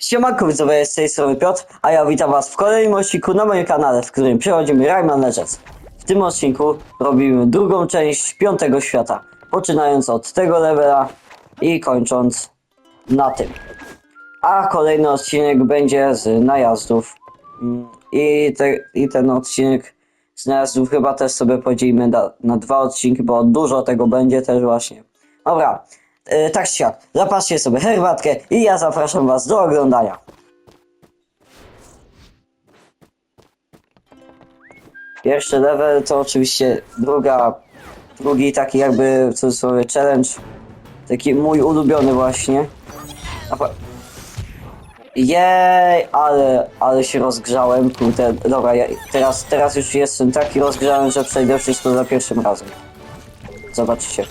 Siemanko widzowie, z tej strony Piotr, a ja witam was w kolejnym odcinku na moim kanale, w którym przechodzimy Rayman Legends. W tym odcinku robimy drugą część piątego świata, poczynając od tego levela i kończąc na tym. A kolejny odcinek będzie z najazdów. I, te, i ten odcinek z najazdów chyba też sobie podzielimy na dwa odcinki, bo dużo tego będzie też właśnie. Dobra, e, tak siak, zapatrzcie sobie herbatkę i ja zapraszam was do oglądania. Pierwszy level to oczywiście druga, drugi taki jakby w cudzysłowie challenge, taki mój ulubiony właśnie. Jej, ale, ale się rozgrzałem, kurde, dobra, ja teraz, teraz już jestem taki rozgrzany, że przejdę wszystko za pierwszym razem. Zobaczycie.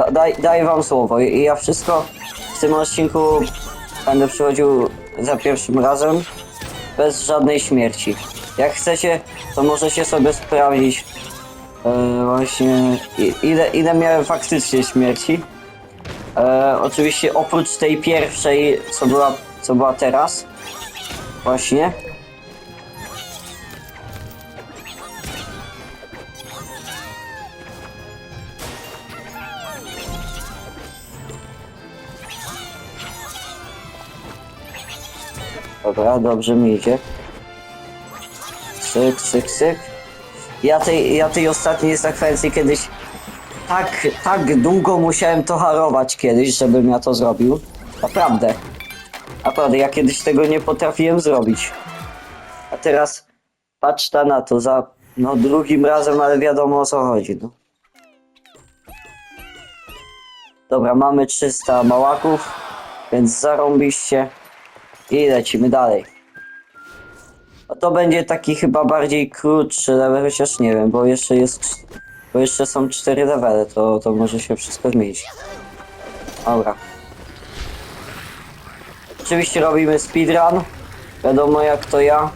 Da, daj, daję wam słowo i ja wszystko w tym odcinku będę przychodził za pierwszym razem bez żadnej śmierci. Jak chcecie, to możecie sobie sprawdzić e, właśnie ile, ile miałem faktycznie śmierci. E, oczywiście oprócz tej pierwszej, co była, co była teraz. Właśnie. Dobra, dobrze mi idzie. Cyk, cyk, cyk. Ja tej, ja tej ostatniej sekwencji kiedyś tak, tak długo musiałem to harować kiedyś, żebym ja to zrobił. Naprawdę. Naprawdę, ja kiedyś tego nie potrafiłem zrobić. A teraz patrz ta na to za no drugim razem, ale wiadomo o co chodzi. No. Dobra, mamy 300 małaków, więc zarąbiście i lecimy dalej. No to będzie taki chyba bardziej krótszy level, chociaż nie wiem, bo jeszcze jest bo jeszcze są cztery levele, to, to może się wszystko zmienić. Dobra. Oczywiście robimy speedrun. Wiadomo jak to ja.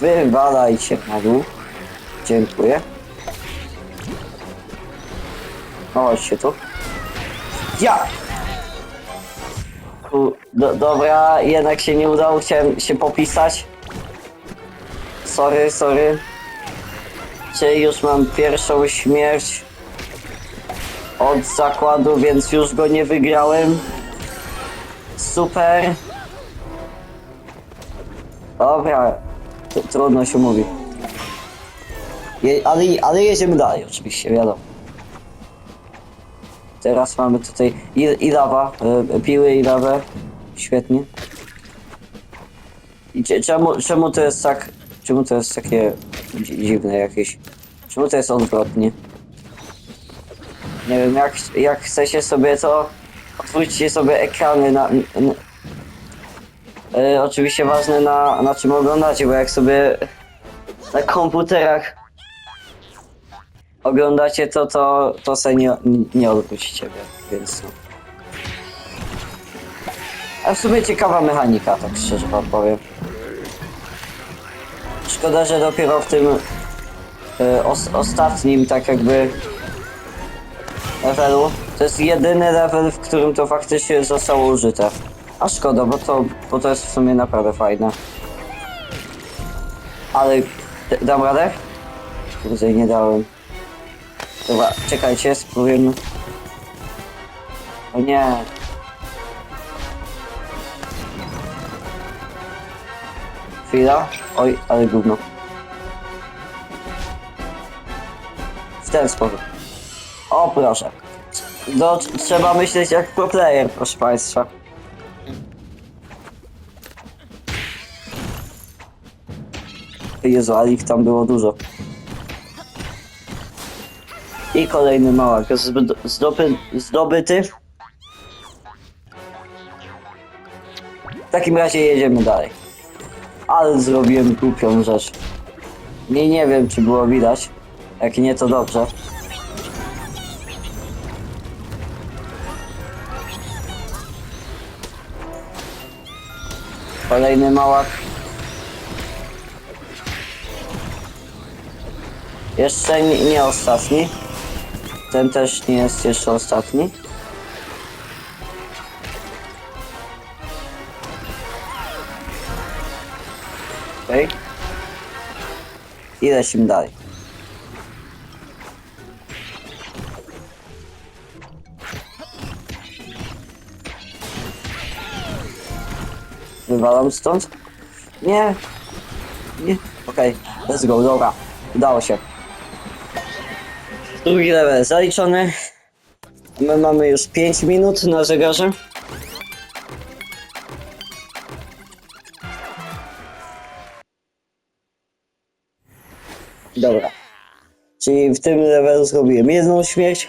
Wywalajcie na dół. Dziękuję. No chodźcie tu. Ja! U, Do, dobra, jednak się nie udało, chciałem się popisać. Sorry, sorry. Czyli już mam pierwszą śmierć od zakładu, więc już go nie wygrałem. Super. Dobra, Tr- trudno się mówi. Je, ale, ale jedziemy dalej, oczywiście, wiadomo. Teraz mamy tutaj i, i lawa, y, piły i lawę. Świetnie. I czemu, czemu to jest tak, czemu to jest takie dzi- dziwne jakieś? Czemu to jest odwrotnie? Nie wiem, jak, jak chcecie sobie to, otwórzcie sobie ekrany na... y, oczywiście ważne na, na czym oglądacie, bo jak sobie na komputerach oglądacie to, to, to se nie, nie odwrócicie, więc no. A w sumie ciekawa mechanika, tak szczerze wam powiem. Szkoda, że dopiero w tym e, os, ostatnim, tak jakby levelu, to jest jedyny level, w którym to faktycznie zostało użyte. A szkoda, bo to, bo to jest w sumie naprawdę fajne. Ale dam radę? Kurde, nie dałem. Dobra, czekajcie, spróbujemy. O nie. Chwila. Oj, ale gówno. W ten sposób. O proszę. Do, trzeba myśleć jak pro player, proszę państwa. Jezu, ale ich tam było dużo. I kolejny małak zdoby, zdobyty. W takim razie jedziemy dalej. Ale zrobiłem głupią rzecz. Nie, nie wiem, czy było widać. Jak nie, to dobrze. Kolejny małak. Jeszcze nie, nie ostatni. Ten też nie jest jeszcze ostatni. Okej. Okay. I lecimy dalej. Wywalam stąd? Nie. Nie. Okej, let's go, dobra. Udało się. Drugi level zaliczony. My mamy już 5 minut na zegarze. Dobra. Czyli w tym levelu zrobiłem jedną śmierć.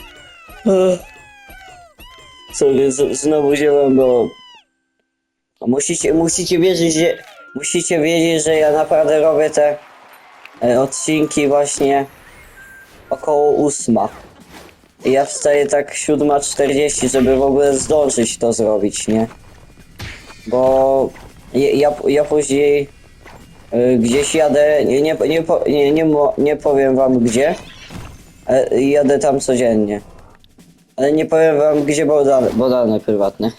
Sorry, znowu wziąłem, bo musicie, musicie wierzyć, że musicie wiedzieć, że ja naprawdę robię te e, odcinki właśnie około ósma. Ja wstaję tak 7.40, żeby w ogóle zdążyć to zrobić, nie? Bo ja, ja, później y, gdzieś jadę, nie, nie, nie, nie, nie, nie powiem wam gdzie, ale jadę tam codziennie. Ale nie powiem wam gdzie, bo dane, bo dane prywatne.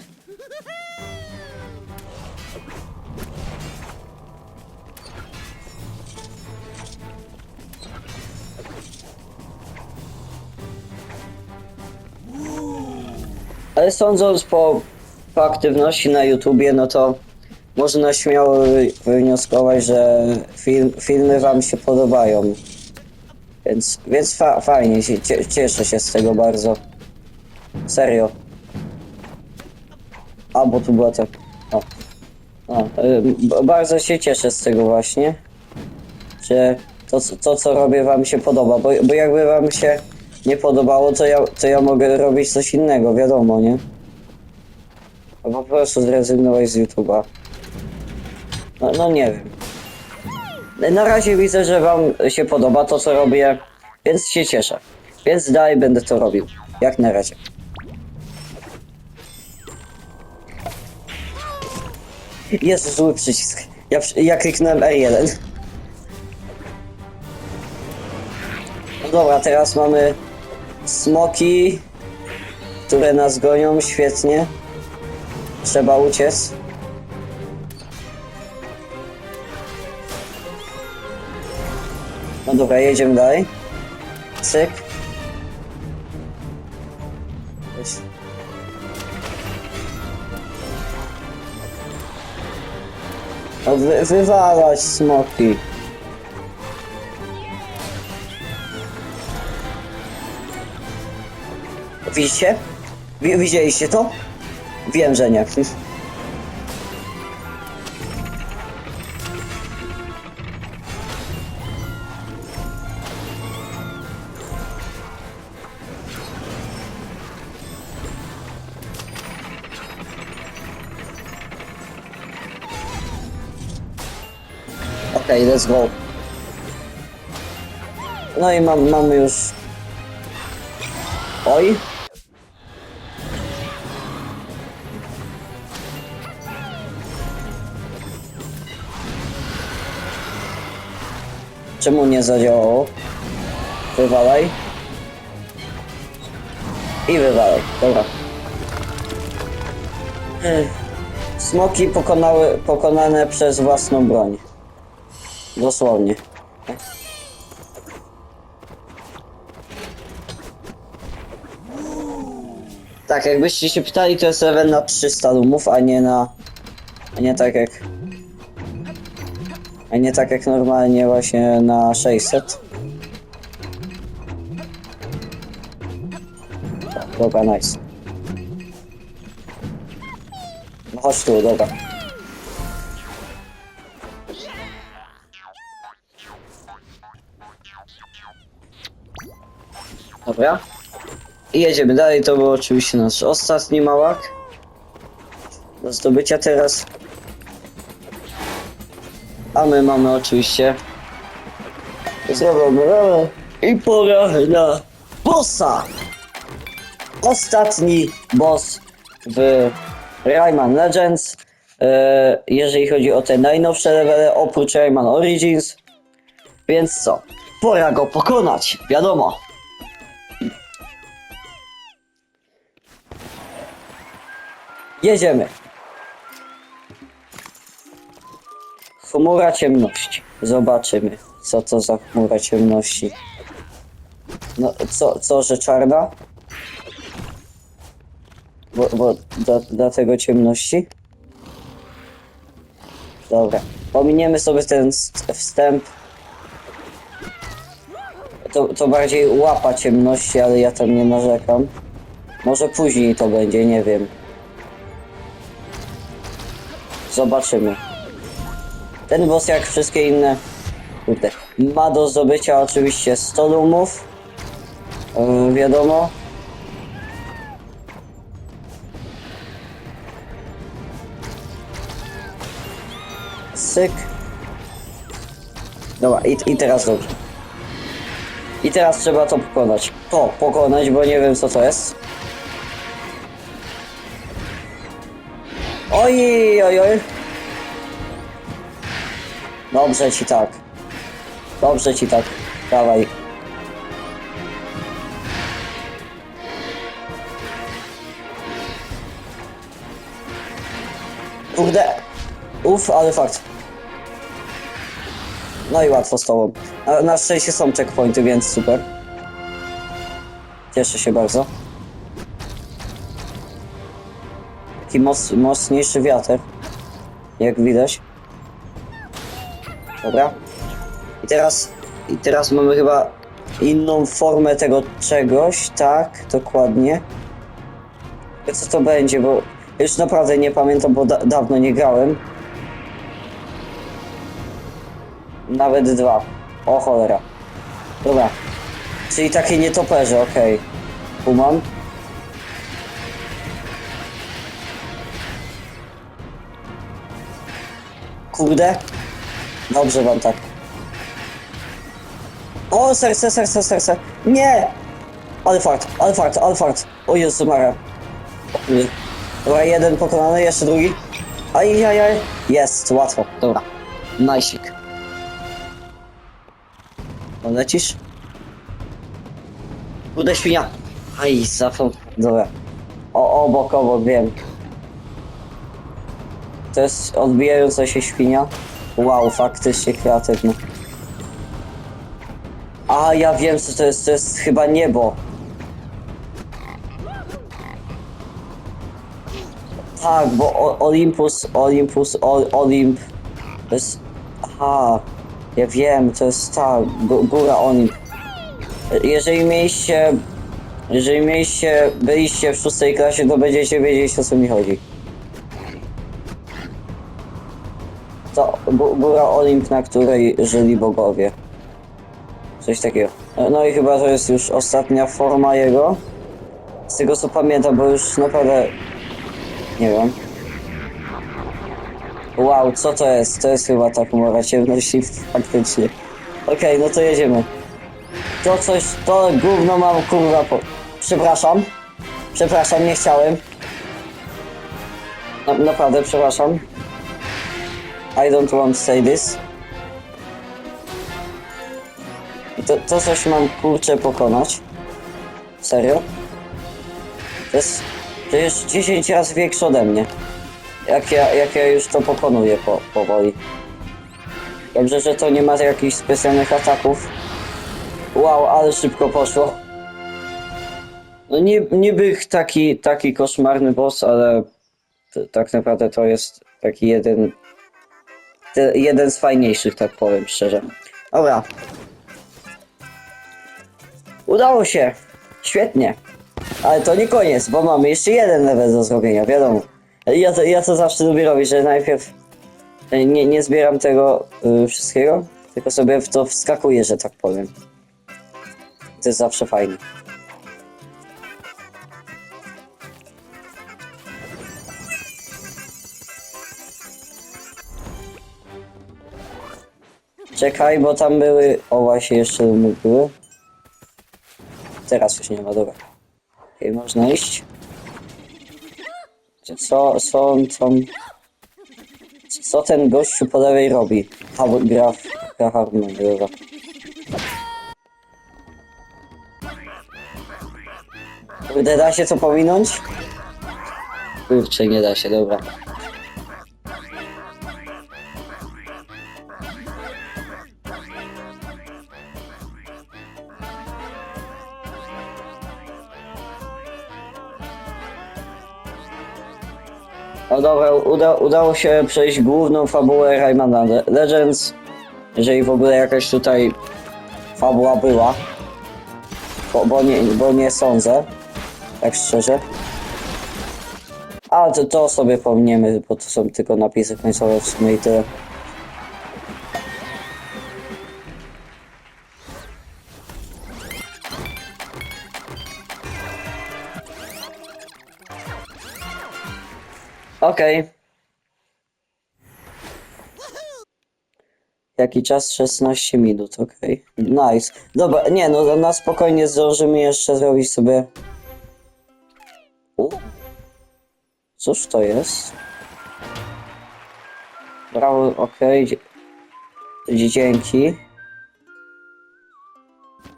Sądząc po, po aktywności na YouTubie, no to można śmiało wywnioskować, że film, filmy wam się podobają. Więc, więc fa fajnie, się, cie- cieszę się z tego bardzo. Serio. A, bo tu była ta... O. O, y, bardzo się cieszę z tego właśnie, że to, to co robię wam się podoba, bo, bo jakby wam się nie podobało, to ja, to ja mogę robić coś innego, wiadomo, nie? Albo po prostu zrezygnować z YouTube'a. No, no nie wiem. Na razie widzę, że wam się podoba to, co robię, więc się cieszę. Więc dalej będę to robił. Jak na razie. Jest zły przycisk. Ja, ja kliknąłem R1. No dobra, teraz mamy smoki, które nas gonią świetnie. Trzeba uciec. No dobra, jedziemy dalej. Cyk. No wy, wywalać smoki. Widzicie? Wi widzieliście to? Wiem, że nie. Okej, let's go. No i mam, mamy już... Oj. Czemu nie zadziałało? Wywalaj. I wywalaj, dobra. Smoki pokonały, pokonane przez własną broń. Dosłownie. Tak, jakbyście się pytali, to jest level na 300 lumów, a nie na... A nie tak jak... A nie tak jak normalnie właśnie na 600. Dobra, nice. No chodź tu, dobra. Dobra. I jedziemy dalej, to był oczywiście nasz ostatni małak. Do zdobycia teraz. A my mamy oczywiście zrobione rolę i pora na bossa! Ostatni boss w Rayman Legends. E, jeżeli chodzi o te najnowsze levele, oprócz Rayman Origins. Więc co? Pora go pokonać, wiadomo. Jedziemy. Chmura ciemności. Zobaczymy, co to za chmura ciemności. No, co, co, że czarna? Bo, bo dla, dlatego ciemności? Dobra. Pominiemy sobie ten st- wstęp. To, to bardziej łapa ciemności, ale ja tam nie narzekam. Może później to będzie, nie wiem. Zobaczymy. Ten boss jak wszystkie inne ma do zdobycia oczywiście 100 lumów. Yy, wiadomo. Syk. Dobra, i, i teraz dobrze. I teraz trzeba to pokonać. To pokonać, bo nie wiem co to jest. Oj, oj, oj. Dobrze ci tak. Dobrze ci tak. Dawaj. Kurde. Uf, ale fakt. No i łatwo z tobą. Na, szczęście są checkpointy, więc super. Cieszę się bardzo. Taki moc, mocniejszy wiatr. Jak widać. Dobra. I teraz, I teraz mamy chyba inną formę tego czegoś, tak, dokładnie. Co to będzie, bo już naprawdę nie pamiętam, bo da dawno nie grałem. Nawet dwa. O cholera. Dobra. Czyli takie nietoperze, okej. Okay. Kumam. Kurde. Dobrze wam tak. O, serce, serce, serce. Nie! Ale fart, ale fart, ale. O Jezu Maria. Dobra, jeden pokonany, jeszcze drugi. Ajajaj. Jest, łatwo. Dobra. Najsik. Lecisz? Kurde świnia. Aj, zapał. Dobra. O, obok, obok, wiem. To jest odbijająca się świnia. Wow, faktycznie kreatywny. A, ja wiem co to jest, to jest chyba niebo. Tak, bo o, Olympus, Olympus, o, Olymp. To jest... Aha, ja wiem, to jest ta, gó- góra Olimp. Jeżeli mieliście... Jeżeli mieliście, byliście w szóstej klasie, to będziecie wiedzieć o co mi chodzi. To gó- góra Olimp, na której żyli bogowie. Coś takiego. No i chyba to jest już ostatnia forma jego. Z tego co pamiętam, bo już naprawdę... Nie wiem. Wow, co to jest? To jest chyba ta chmura ciemności, faktycznie. Okej, no to jedziemy. To coś, to gówno mam kurwa po... Przepraszam. Przepraszam, nie chciałem. Na, naprawdę, przepraszam. I don't want to say this. I to, to coś mam kurczę pokonać. Serio? To jest przecież 10 razy większe ode mnie. Jak ja, jak ja już to pokonuję po, powoli. Dobrze, że to nie ma jakichś specjalnych ataków. Wow, ale szybko poszło. No nie, niby taki, taki koszmarny boss, ale tak naprawdę to jest taki jeden te, jeden z fajniejszych, tak powiem szczerze. Dobra. Udało się. Świetnie. Ale to nie koniec, bo mamy jeszcze jeden level do zrobienia, wiadomo. Ja to, ja to zawsze lubię robić, że najpierw e, nie, nie zbieram tego y, wszystkiego, tylko sobie w to wskakuję, że tak powiem. To jest zawsze fajne. Czekaj, bo tam były... O, właśnie jeszcze były. Teraz już nie ma, dobra. Okej, okay, można iść. Co, są, są... Co ten gościu po lewej robi? Ha, gra, gra harmoniowa. Kurde, da się co pominąć? Kurczę, nie da się, dobra. Dobra, uda, udało się przejść główną fabułę Raymana Le- Legends. Jeżeli w ogóle jakaś tutaj fabuła była. Bo, bo, nie, bo nie sądzę. Tak szczerze. A to, to sobie pominiemy, bo to są tylko napisy końcowe w sumie i tyle. Okej. Jaki czas? 16 minut, okej. Nice. Dobra, nie no, na spokojnie zdążymy jeszcze zrobić sobie... U. Cóż to jest? Brawo, okej. dzie- Dzięki.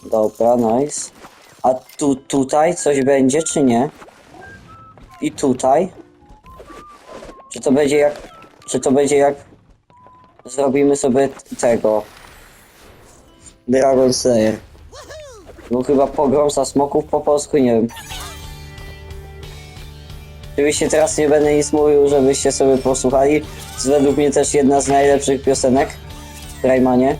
Dobra, nice. A tu, tutaj coś będzie, czy nie? I tutaj? Czy to będzie jak... Czy to będzie jak... Zrobimy sobie tego... Dragon Slayer. Był chyba pogromca smoków po polsku, nie wiem. Oczywiście teraz nie będę nic mówił, żebyście sobie posłuchali. To jest według mnie też jedna z najlepszych piosenek w Raymanie.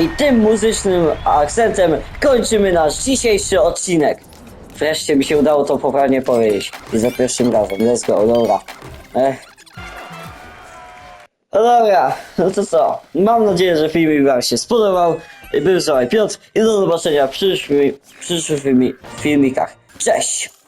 I tym muzycznym akcentem kończymy nasz dzisiejszy odcinek. Wreszcie mi się udało to poprawnie powiedzieć. I za pierwszym razem. Let's go, dobra. Ech. No dobra, no to co? Mam nadzieję, że filmik wam się spodobał. Był z wami Piotr i do zobaczenia w przyszłych filmi, filmikach. Cześć!